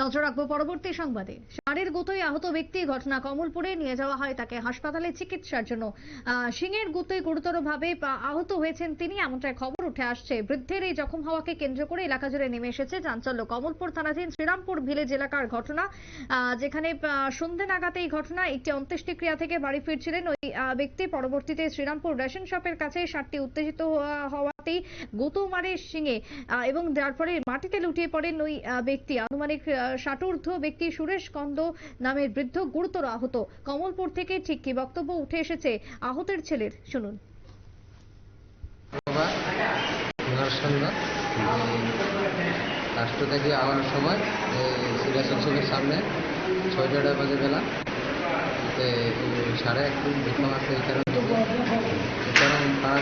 নজর রাখব পরবর্তী সংবাদে। ষাঁড়ের গুতোয় আহত ব্যক্তি ঘটনা কমলপুরে নিয়ে যাওয়া হয় তাকে হাসপাতালে চিকিৎসার জন্য। শিঙের গুতোয় গুরুতরভাবে আহত হয়েছেন তিনি, এমনটাই খবর উঠে আসছে। বৃদ্ধের এই জখম হওয়াকে কেন্দ্র করে এলাকা জুড়ে নেমে এসেছে চাঞ্চল্য। কমলপুর থানাধীন শ্রীরামপুর ভিলেজ এলাকার ঘটনা। যেখানে সন্ধে নাগাদ এই ঘটনা একটি অন্ত্যেষ্টিক্রিয়া থেকে বাড়ি ফিরছিলেন। ওই ব্যক্তি পরবর্তীতে শ্রীরামপুর রেশন শপের কাছে ষাটটি উত্তেজিত হওয়া- গুতো মারে শিঙে এবং ফলে মাটিতে লুটিয়ে পড়েন ওই ব্যক্তি। আনুমানিক ষাটোর্ধ্ব ব্যক্তি সুরেশ কন্দ নামের বৃদ্ধ গুরুতর আহত। কমলপুর থেকে ঠিক কি বক্তব্য উঠে এসেছে আহতের ছেলের? শুনুন। রাষ্ট্র থেকে আওয়ার সময়। সিরাজ উৎসবের সামনে ছয়টা বাজে বেলা। সাড়ে একটু দুঃখ মারছে এই কারণে। কারণে পাড়া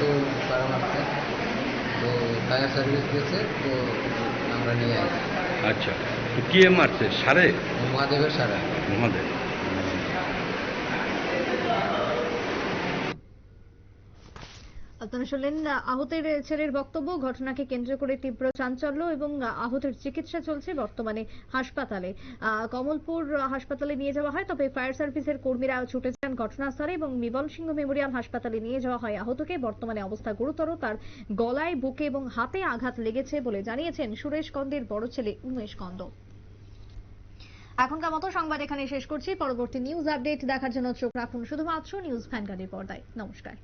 মারছে কারণ আছে তো টায়ার সার্ভিস দিয়েছে তো আমরা নিয়ে আসি। আচ্ছা। কে মারছে সারে? মহাদেবের সারা। মহাদেব। আপনারা শুনলেন, আহতের ছেলের বক্তব্য, ঘটনাকে কেন্দ্র করে তীব্র চাঞ্চল্য এবং আহতের চিকিৎসা চলছে বর্তমানে হাসপাতালে। কমলপুর হাসপাতালে নিয়ে যাওয়া হয়, তবে ফায়ার সার্ভিসের কর্মীরা ছুটে যান ঘটনাস্থলে এবং নিবল সিংহ মেমোরিয়াল হাসপাতালে নিয়ে যাওয়া হয় আহতকে। বর্তমানে অবস্থা গুরুতর, তার গলায়, বুকে এবং হাতে আঘাত লেগেছে বলে জানিয়েছেন সুরেশ কন্দের বড় ছেলে উমেশ কন্দ। এখনকার মতো সংবাদ এখানে শেষ করছি। পরবর্তী নিউজ আপডেট দেখার জন্য চোখ রাখুন শুধুমাত্র নিউজ ভ্যানগার্ডের পর্দায়। নমস্কার।